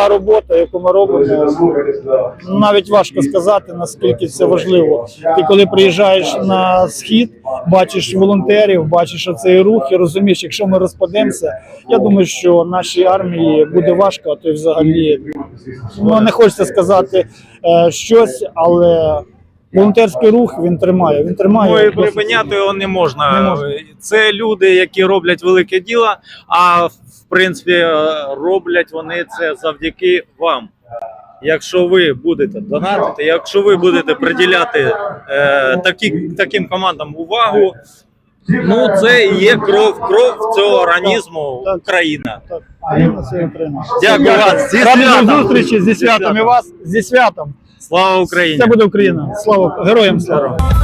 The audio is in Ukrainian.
та робота, яку ми робимо, навіть важко сказати, наскільки це важливо. Ти коли приїжджаєш на схід, бачиш волонтерів, бачиш оцей рух і розумієш, якщо ми розпадемося, я думаю, що нашій армії буде важко, а то й взагалі ну не хочеться сказати е, щось, але волонтерський рух він тримає. Він тримає Ну і досить припиняти його не можна. Не можна. Це люди, які роблять велике діло, а в принципі е, роблять вони це завдяки вам. Якщо ви будете донатити, якщо ви будете приділяти е, такі, таким командам увагу, ну це і є кров, кров цього організму. Україна. Так, Україна це Україна. Дякую вас. Зі святом. зустрічі зі святом і вас зі святом. Слава Україні! Це буде Україна. Слава героям слава.